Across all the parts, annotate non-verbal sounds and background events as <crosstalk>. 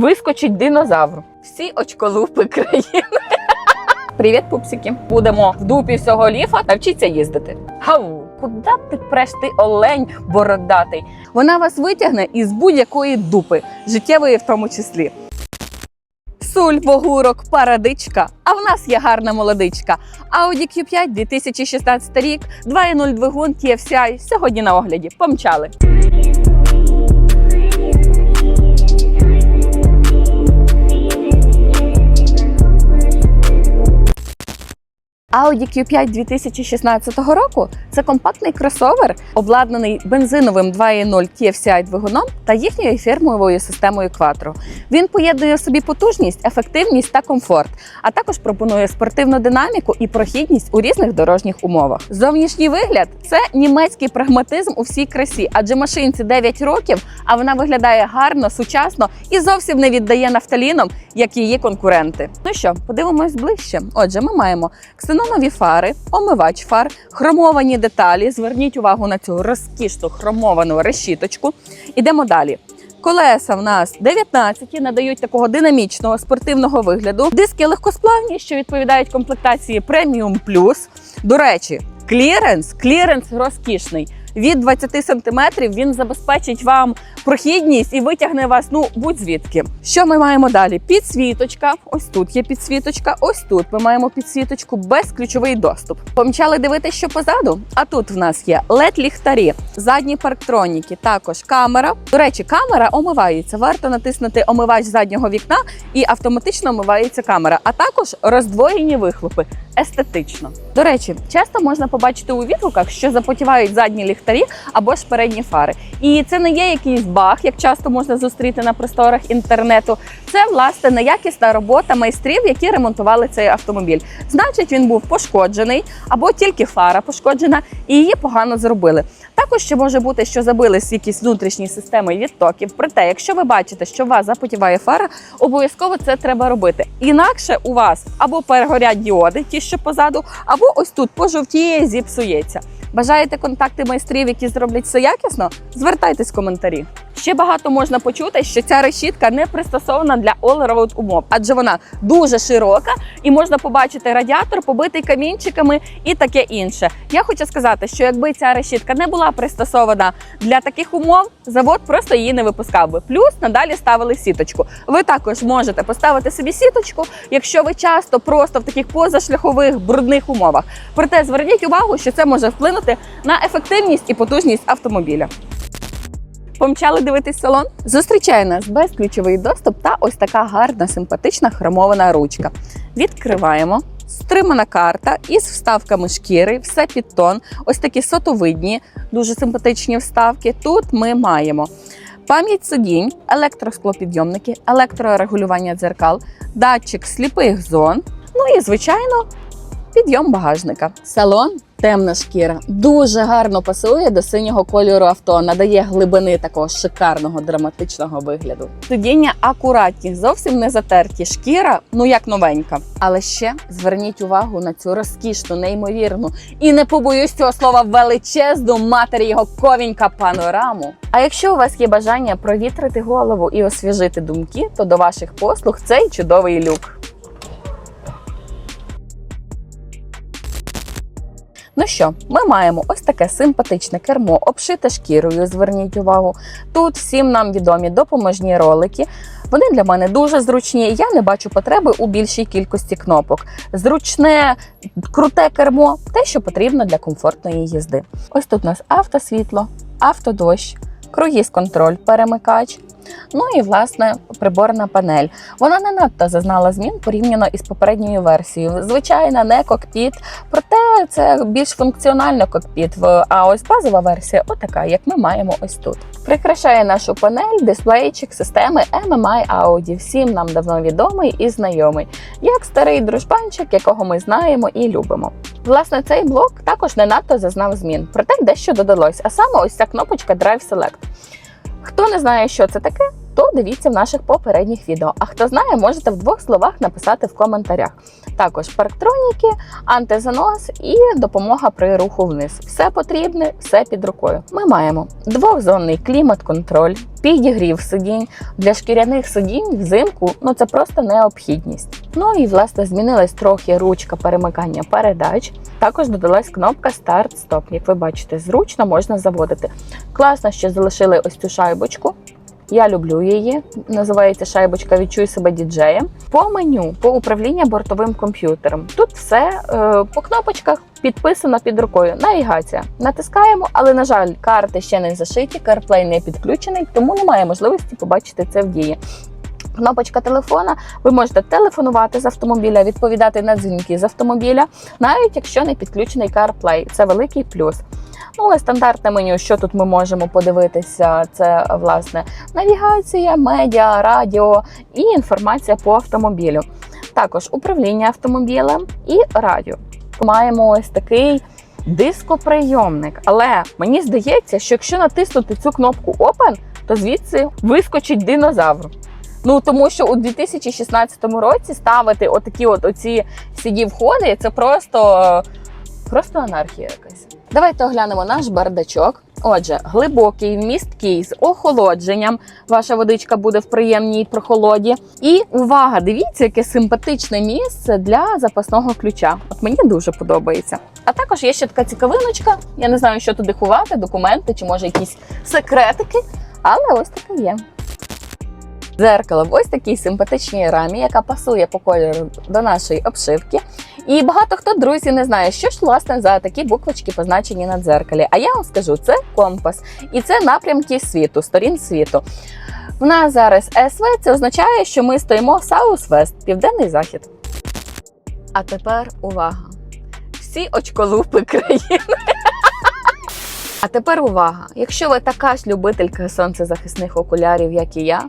Вискочить динозавр. Всі очколупи країни. Привіт, пупсики! Будемо в дупі всього ліфа навчіться їздити. Хау, куди ти преш ти олень бородатий? Вона вас витягне із будь-якої дупи, життєвої в тому числі. Суль, вогурок, парадичка. А в нас є гарна молодичка. Audi Q5 2016 рік, 2.0 двигун TFCI. Сьогодні на огляді. Помчали. Audi Q5 2016 року це компактний кросовер, обладнаний бензиновим 2.0 TFCI двигуном та їхньою фірмовою системою Quattro. Він поєднує в собі потужність, ефективність та комфорт, а також пропонує спортивну динаміку і прохідність у різних дорожніх умовах. Зовнішній вигляд це німецький прагматизм у всій красі, адже машинці 9 років, а вона виглядає гарно, сучасно і зовсім не віддає нафталіном, як її конкуренти. Ну що, подивимось ближче. Отже, ми маємо ксенонові фари, омивач фар, хромовані деталі. Зверніть увагу на цю розкішну хромовану решіточку. Ідемо далі. Колеса в нас 19 надають такого динамічного спортивного вигляду. Диски легкосплавні, що відповідають комплектації преміум плюс. До речі, кліренс, кліренс розкішний. Від 20 см він забезпечить вам прохідність і витягне вас ну будь-звідки. Що ми маємо далі? Підсвіточка. Ось тут є підсвіточка. Ось тут ми маємо підсвіточку безключовий доступ. Помчали дивитися, що позаду. А тут в нас є led ліхтарі, задні парктроніки, також камера. До речі, камера омивається. Варто натиснути омивач заднього вікна і автоматично омивається камера. А також роздвоєні вихлопи. Естетично. До речі, часто можна побачити у відгуках, що запотівають задні ліхтарі або ж передні фари. І це не є якийсь баг, як часто можна зустріти на просторах інтернету. Це власне неякісна робота майстрів, які ремонтували цей автомобіль. Значить, він був пошкоджений або тільки фара пошкоджена, і її погано зробили. Також ще може бути, що забились якісь внутрішні системи відтоків. Проте, якщо ви бачите, що у вас запотіває фара, обов'язково це треба робити. Інакше у вас або перегорять діоди, ті, що позаду, або ось тут пожовтіє, зіпсується. Бажаєте контакти майстрів, які зроблять все якісно? Звертайтесь в коментарі. Ще багато можна почути, що ця решітка не пристосована для all-road умов, адже вона дуже широка і можна побачити радіатор, побитий камінчиками і таке інше. Я хочу сказати, що якби ця решітка не була пристосована для таких умов, завод просто її не випускав би. Плюс надалі ставили сіточку. Ви також можете поставити собі сіточку, якщо ви часто просто в таких позашляхових брудних умовах. Проте зверніть увагу, що це може вплинути на ефективність і потужність автомобіля. Помчали дивитись салон. Зустрічає нас безключовий доступ та ось така гарна, симпатична хромована ручка. Відкриваємо. Стримана карта із вставками шкіри, все під тон. Ось такі сотовидні, дуже симпатичні вставки. Тут ми маємо пам'ять сидінь, електросклопідйомники, електрорегулювання дзеркал, датчик сліпих зон. Ну і звичайно, підйом багажника. Салон темна шкіра дуже гарно пасує до синього кольору авто, надає глибини такого шикарного драматичного вигляду. Сидіння акуратні, зовсім не затерті. Шкіра, ну як новенька. Але ще зверніть увагу на цю розкішну, неймовірну і не побоюсь цього слова величезну матері його ковінька панораму. А якщо у вас є бажання провітрити голову і освіжити думки, то до ваших послуг цей чудовий люк. Ну що, ми маємо ось таке симпатичне кермо, обшите шкірою. Зверніть увагу. Тут всім нам відомі допоможні ролики. Вони для мене дуже зручні. Я не бачу потреби у більшій кількості кнопок. Зручне, круте кермо те, що потрібно для комфортної їзди. Ось тут у нас автосвітло, автодощ, круїз-контроль, перемикач. Ну і власне приборна панель. Вона не надто зазнала змін порівняно із попередньою версією. Звичайна, не кокпіт, проте це більш функціонально кокпіт. А ось базова версія, отака, як ми маємо ось тут. Прикрашає нашу панель дисплейчик системи MMI Audi. Всім нам давно відомий і знайомий, як старий дружбанчик, якого ми знаємо і любимо. Власне, цей блок також не надто зазнав змін, проте дещо додалось. А саме ось ця кнопочка Drive Select. Хто не знає, що це таке, то дивіться в наших попередніх відео. А хто знає, можете в двох словах написати в коментарях. Також парктроніки, антизанос і допомога при руху вниз. Все потрібне, все під рукою. Ми маємо двохзонний клімат-контроль, підігрів сидінь для шкіряних сидінь взимку. Ну це просто необхідність. Ну і власне змінилась трохи ручка перемикання передач. Також додалась кнопка старт-стоп. Як ви бачите, зручно можна заводити. Класно, що залишили ось цю шайбочку. Я люблю її. Називається шайбочка Відчуй себе діджеєм. По меню, по управління бортовим комп'ютером. Тут все е, по кнопочках підписано під рукою. Навігація. Натискаємо, але, на жаль, карти ще не зашиті, CarPlay не підключений, тому немає можливості побачити це в дії. Кнопочка телефона, ви можете телефонувати з автомобіля, відповідати на дзвінки з автомобіля, навіть якщо не підключений CarPlay. Це великий плюс. Ну, але стандартне меню, що тут ми можемо подивитися, це власне навігація, медіа, радіо і інформація по автомобілю. Також управління автомобілем і радіо. Маємо ось такий дископрийомник. Але мені здається, що якщо натиснути цю кнопку Open, то звідси вискочить динозавр. Ну тому що у 2016 році ставити отакі от оці cd входи це просто, просто анархія якась. Давайте оглянемо наш бардачок. Отже, глибокий, вмісткий з охолодженням. Ваша водичка буде в приємній прохолоді. І увага! Дивіться, яке симпатичне місце для запасного ключа. От мені дуже подобається. А також є ще така цікавиночка. Я не знаю, що туди ховати, документи чи може якісь секретики, але ось таке є. Дзеркало в ось такій симпатичній рамі, яка пасує по кольору до нашої обшивки. І багато хто, друзі, не знає, що ж власне за такі буквочки позначені на дзеркалі. А я вам скажу, це компас, і це напрямки світу, сторін світу. В нас зараз СВ це означає, що ми стоїмо South-West, південний захід. А тепер увага! Всі очколупи країни. <laughs> А тепер увага! Якщо ви така ж любителька сонцезахисних окулярів, як і я,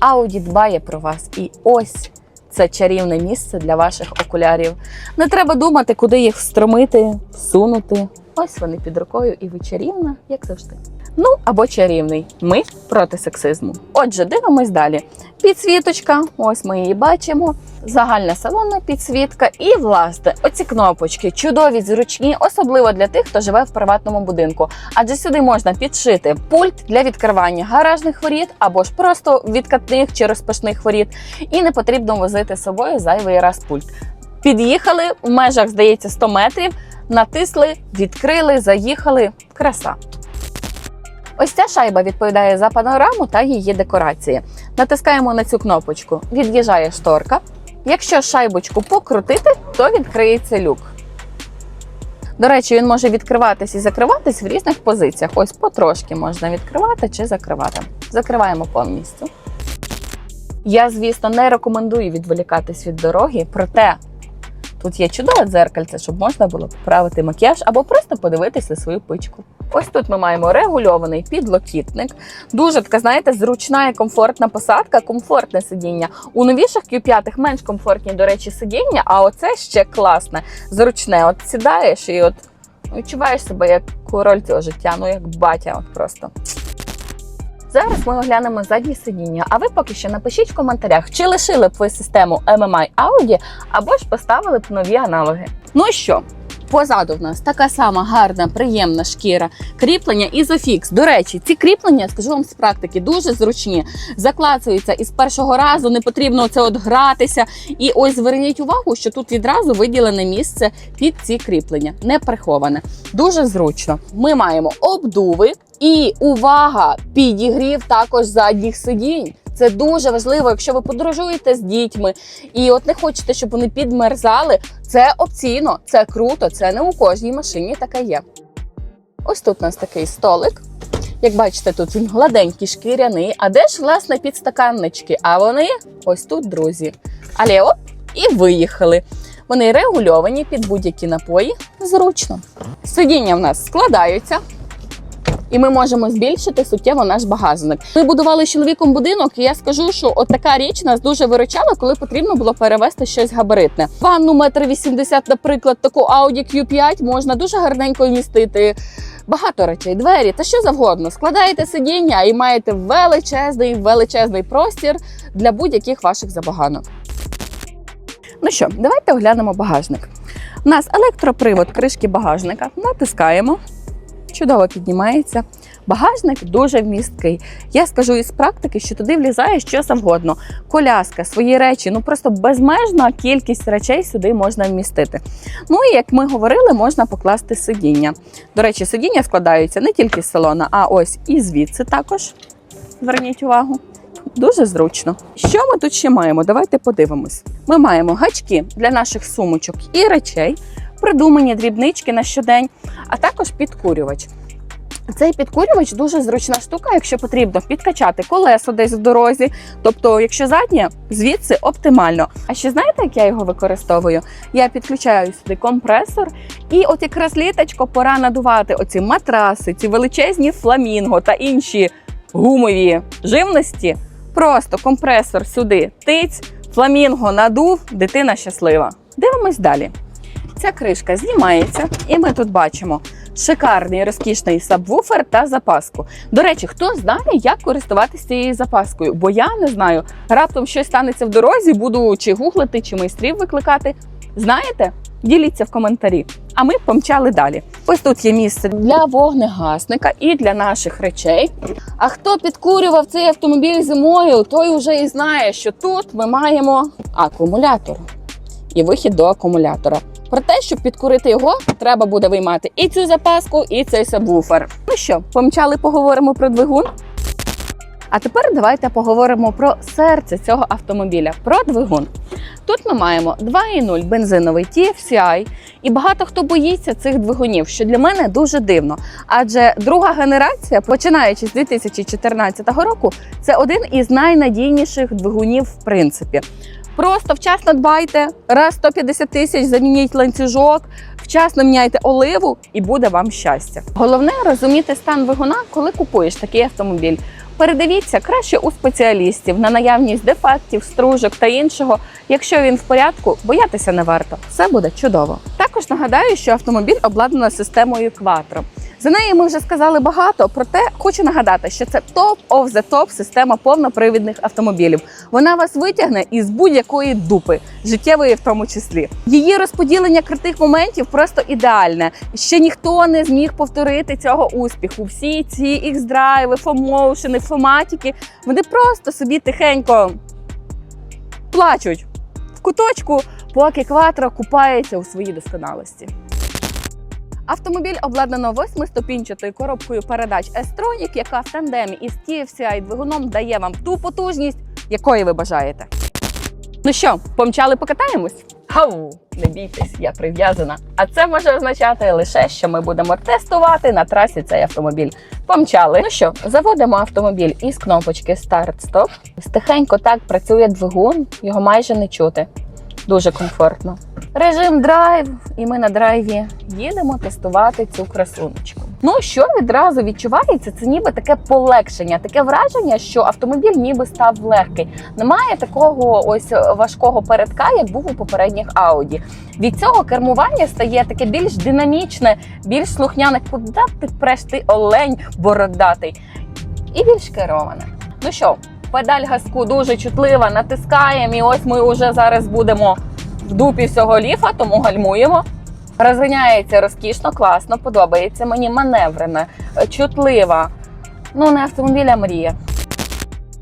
Ауді дбає про вас. І ось це чарівне місце для ваших окулярів. Не треба думати, куди їх встромити, всунути. Ось вони під рукою, і ви чарівна, як завжди. Ну або чарівний. Ми проти сексизму. Отже, дивимось далі. Підсвіточка, ось ми її бачимо. Загальна салонна підсвітка. І, власне, оці кнопочки чудові, зручні, особливо для тих, хто живе в приватному будинку. Адже сюди можна підшити пульт для відкривання гаражних воріт або ж просто відкатних чи розпашних воріт. І не потрібно возити з собою зайвий раз пульт. Під'їхали в межах, здається, 100 метрів, натисли, відкрили, заїхали. Краса. Ось ця шайба відповідає за панораму та її декорації. Натискаємо на цю кнопочку. Від'їжджає шторка. Якщо шайбочку покрутити, то відкриється люк. До речі, він може відкриватись і закриватись в різних позиціях. Ось потрошки можна відкривати чи закривати. Закриваємо повністю. Я, звісно, не рекомендую відволікатись від дороги, проте тут є чудове дзеркальце, щоб можна було поправити макіяж або просто подивитись на свою пичку. Ось тут ми маємо регульований підлокітник. Дуже така, знаєте, зручна і комфортна посадка, комфортне сидіння. У новіших Q5 менш комфортні, до речі, сидіння, а оце ще класне, зручне. От сідаєш і от відчуваєш себе як король цього життя, ну як батя, от просто. Зараз ми оглянемо задні сидіння. А ви поки що напишіть в коментарях, чи лишили б ви систему MMI Audi, або ж поставили б нові аналоги. Ну що? Позаду в нас така сама гарна, приємна шкіра. Кріплення Isofix. До речі, ці кріплення, скажу вам з практики, дуже зручні. Заклацуються із першого разу, не потрібно це от гратися. І ось зверніть увагу, що тут відразу виділене місце під ці кріплення, не приховане. Дуже зручно. Ми маємо обдуви і увага! Підігрів також задніх сидінь. Це дуже важливо, якщо ви подорожуєте з дітьми і от не хочете, щоб вони підмерзали. Це опційно, це круто, це не у кожній машині таке є. Ось тут у нас такий столик. Як бачите, тут він гладенький, шкіряний. А де ж, власне, підстаканнички? А вони ось тут, друзі. Але оп, і виїхали. Вони регульовані під будь-які напої. Зручно. Сидіння в нас складаються. І ми можемо збільшити суттєво наш багажник. Ми будували з чоловіком будинок, і я скажу, що от така річ нас дуже виручала, коли потрібно було перевезти щось габаритне. Ванну метр вісімдесят, наприклад, таку Audi Q5 можна дуже гарненько вмістити. багато речей, двері та що завгодно. Складаєте сидіння і маєте величезний, величезний простір для будь-яких ваших забаганок. Ну що, давайте оглянемо багажник. У нас електропривод кришки багажника. Натискаємо. Чудово піднімається. Багажник дуже вмісткий. Я скажу із практики, що туди влізає що завгодно. Коляска, свої речі, ну просто безмежна кількість речей сюди можна вмістити. Ну і як ми говорили, можна покласти сидіння. До речі, сидіння складаються не тільки з салона, а ось і звідси також. Зверніть увагу. Дуже зручно. Що ми тут ще маємо? Давайте подивимось. Ми маємо гачки для наших сумочок і речей, придумані дрібнички на щодень, а також підкурювач. Цей підкурювач дуже зручна штука, якщо потрібно підкачати колесо десь в дорозі. Тобто, якщо заднє, звідси оптимально. А ще знаєте, як я його використовую? Я підключаю сюди компресор, і от якраз літочко пора надувати оці матраси, ці величезні фламінго та інші гумові живності. Просто компресор сюди тиць, фламінго надув, дитина щаслива. Дивимось далі. Ця кришка знімається, і ми тут бачимо шикарний розкішний сабвуфер та запаску. До речі, хто знає, як користуватися цією запаскою? Бо я не знаю. Раптом щось станеться в дорозі, буду чи гуглити, чи майстрів викликати. Знаєте? Діліться в коментарі. А ми помчали далі. Ось тут є місце для вогнегасника і для наших речей. А хто підкурював цей автомобіль зимою, той вже і знає, що тут ми маємо акумулятор і вихід до акумулятора. Про те, щоб підкурити його, треба буде виймати і цю запаску, і цей сабвуфер. Ну що, помчали, поговоримо про двигун. А тепер давайте поговоримо про серце цього автомобіля, про двигун. Тут ми маємо 2.0 бензиновий TFCI, і багато хто боїться цих двигунів, що для мене дуже дивно. Адже друга генерація, починаючи з 2014 року, це один із найнадійніших двигунів в принципі. Просто вчасно дбайте, раз 150 тисяч замініть ланцюжок, вчасно міняйте оливу і буде вам щастя. Головне розуміти стан двигуна, коли купуєш такий автомобіль. Передивіться краще у спеціалістів на наявність дефектів, стружок та іншого. Якщо він в порядку, боятися не варто. Все буде чудово. Також нагадаю, що автомобіль обладнано системою Quattro. За неї ми вже сказали багато, проте хочу нагадати, що це топ of the top система повнопривідних автомобілів. Вона вас витягне із будь-якої дупи, життєвої в тому числі. Її розподілення крутих моментів просто ідеальне. Ще ніхто не зміг повторити цього успіху. Всі ці X-драйви, фомоушени, фоматіки, вони просто собі тихенько плачуть в куточку, поки кватро купається у своїй досконалості. Автомобіль обладнано восьмиступінчатою коробкою передач S-Tronic, яка в тандемі із TFCI двигуном дає вам ту потужність, якої ви бажаєте. Ну що, помчали покатаємось? Хау, не бійтесь, я прив'язана. А це може означати лише, що ми будемо тестувати на трасі цей автомобіль. Помчали. Ну що, заводимо автомобіль із кнопочки старт-стоп. Тихенько так працює двигун, його майже не чути. Дуже комфортно. Режим драйв, і ми на драйві їдемо тестувати цю красуночку. Ну що відразу відчувається, це ніби таке полегшення, таке враження, що автомобіль ніби став легкий. Немає такого ось важкого передка, як був у попередніх Audi. Від цього кермування стає таке більш динамічне, більш слухняне. Куди ти преш ти олень бородатий? І більш кероване. Ну що, педаль газку дуже чутлива, натискаємо, і ось ми вже зараз будемо в дупі всього ліфа, тому гальмуємо. Розганяється розкішно, класно, подобається мені маневрена, чутлива. Ну, не автомобіля мрія.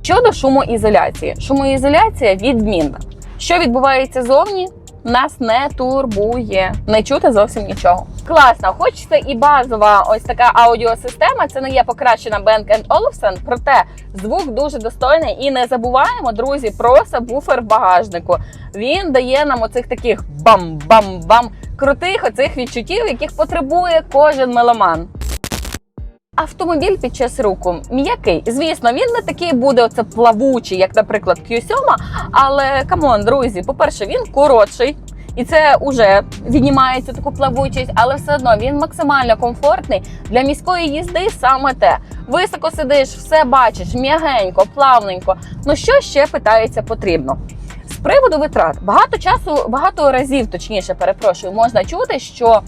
Щодо шумоізоляції, шумоізоляція відмінна. Що відбувається зовні, нас не турбує. Не чути зовсім нічого. Класно, хоч це і базова ось така аудіосистема, це не є покращена Bang Olufsen, проте звук дуже достойний. І не забуваємо, друзі, про сабвуфер в багажнику. Він дає нам оцих таких бам-бам-бам крутих оцих відчуттів, яких потребує кожен меломан. Автомобіль під час руху м'який. Звісно, він не такий буде оце плавучий, як, наприклад, Q7, але камон, друзі, по-перше, він коротший. І це вже віднімається таку плавучість, але все одно він максимально комфортний для міської їзди. Саме те високо сидиш, все бачиш, м'ягенько, плавненько. Ну що ще питається потрібно? З приводу витрат багато часу, багато разів, точніше, перепрошую, можна чути, що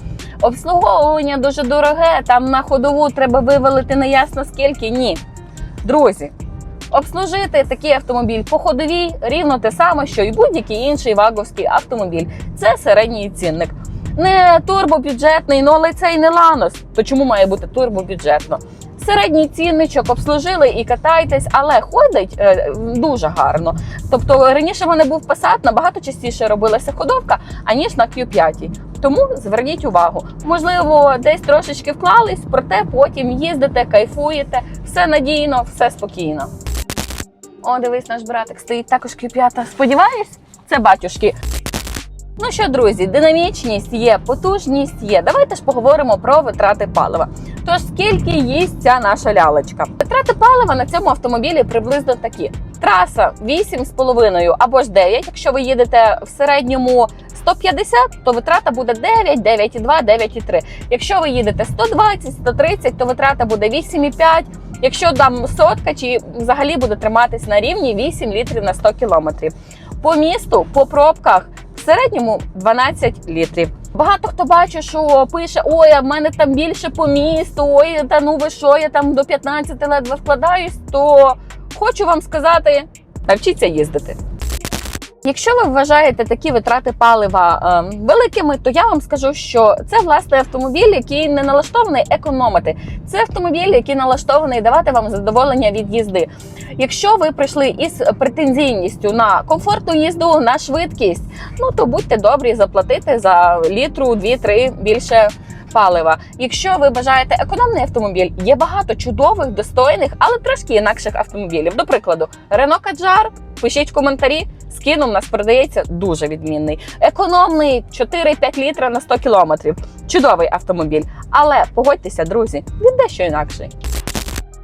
обслуговування дуже дороге, там на ходову треба вивалити неясно скільки. Ні. Друзі, обслужити такий автомобіль по ходовій рівно те саме, що й будь-який інший ваговський автомобіль. Це середній цінник. Не турбобюджетний, ну але це і не ланос. То чому має бути турбобюджетно? Середній цінничок обслужили і катайтесь, але ходить е, дуже гарно. Тобто раніше в був Passat, набагато частіше робилася ходовка, аніж на Q5. Тому зверніть увагу, можливо, десь трошечки вклались, проте потім їздите, кайфуєте, все надійно, все спокійно. О, дивись, наш братик стоїть також Q5. Сподіваюсь, це батюшки. Ну що, друзі, динамічність є, потужність є. Давайте ж поговоримо про витрати палива. Тож скільки їсть ця наша лялечка? Витрати палива на цьому автомобілі приблизно такі: траса 8,5 або ж 9. Якщо ви їдете в середньому 150, то витрата буде 9, 9,2, 9,3. Якщо ви їдете 120, 130, то витрата буде 8,5. Якщо там сотка чи взагалі буде триматись на рівні 8 літрів на 100 кілометрів. По місту, по пробках в середньому 12 літрів. Багато хто бачить, що пише: ой, а в мене там більше по місту, ой, та ну ви що, я там до 15 ледве вкладаюсь, то хочу вам сказати, навчіться їздити. Якщо ви вважаєте такі витрати палива е, великими, то я вам скажу, що це власне автомобіль, який не налаштований економити. Це автомобіль, який налаштований давати вам задоволення від їзди. Якщо ви прийшли із претензійністю на комфортну їзду, на швидкість, ну то будьте добрі заплатити за літру, 2-3 більше. Палива. Якщо ви бажаєте економний автомобіль, є багато чудових, достойних, але трошки інакших автомобілів. До прикладу, Renault Kadjar, пишіть в коментарі. Скін у нас продається дуже відмінний. Економний 4-5 літра на 100 кілометрів. Чудовий автомобіль. Але погодьтеся, друзі, він дещо інакший.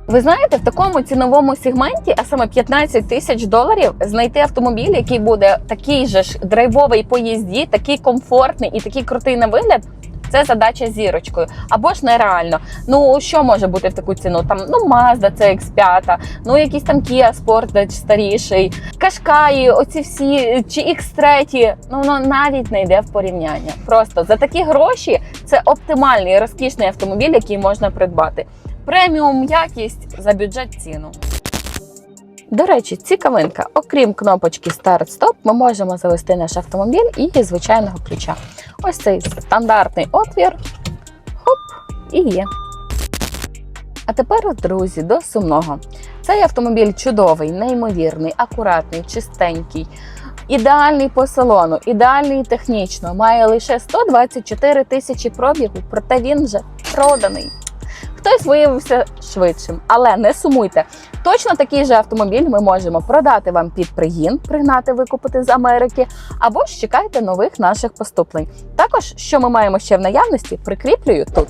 Ви знаєте, в такому ціновому сегменті, а саме 15 тисяч доларів, знайти автомобіль, який буде такий же ж драйвовий по їзді, такий комфортний і такий крутий на вигляд. Це задача зірочкою або ж нереально. Ну що може бути в таку ціну? Там ну Mazda CX-5, ну якийсь там Kia Sportage старіший, Кашкаї, оці всі чи X3, Ну воно навіть не йде в порівняння. Просто за такі гроші це оптимальний розкішний автомобіль, який можна придбати. Преміум якість за бюджет ціну. До речі, цікавинка. Окрім кнопочки старт-стоп, ми можемо завести наш автомобіль і звичайного ключа. Ось цей стандартний отвір. Хоп, і є. А тепер, друзі, до сумного. Цей автомобіль чудовий, неймовірний, акуратний, чистенький, ідеальний по салону, ідеальний технічно. Має лише 124 тисячі пробігу, проте він вже проданий. Хтось виявився швидшим, але не сумуйте. Точно такий же автомобіль ми можемо продати вам під пригін, пригнати, викупити з Америки, або ж чекайте нових наших поступлень. Також, що ми маємо ще в наявності, прикріплюю тут.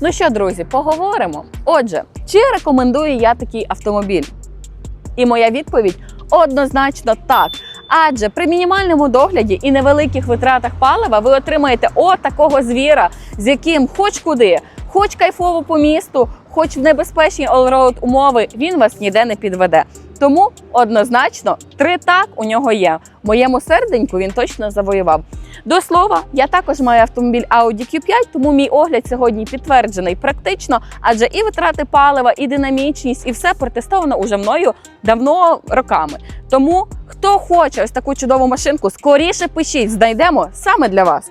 Ну що, друзі, поговоримо. Отже, чи рекомендую я такий автомобіль? І моя відповідь однозначно так. Адже при мінімальному догляді і невеликих витратах палива ви отримаєте от такого звіра, з яким хоч куди, хоч кайфово по місту, хоч в небезпечні all-road умови, він вас ніде не підведе. Тому однозначно три так у нього є. Моєму серденьку він точно завоював. До слова, я також маю автомобіль Audi Q5, тому мій огляд сьогодні підтверджений практично, адже і витрати палива, і динамічність, і все протестовано уже мною давно роками. Тому хто хоче ось таку чудову машинку, скоріше пишіть, знайдемо саме для вас.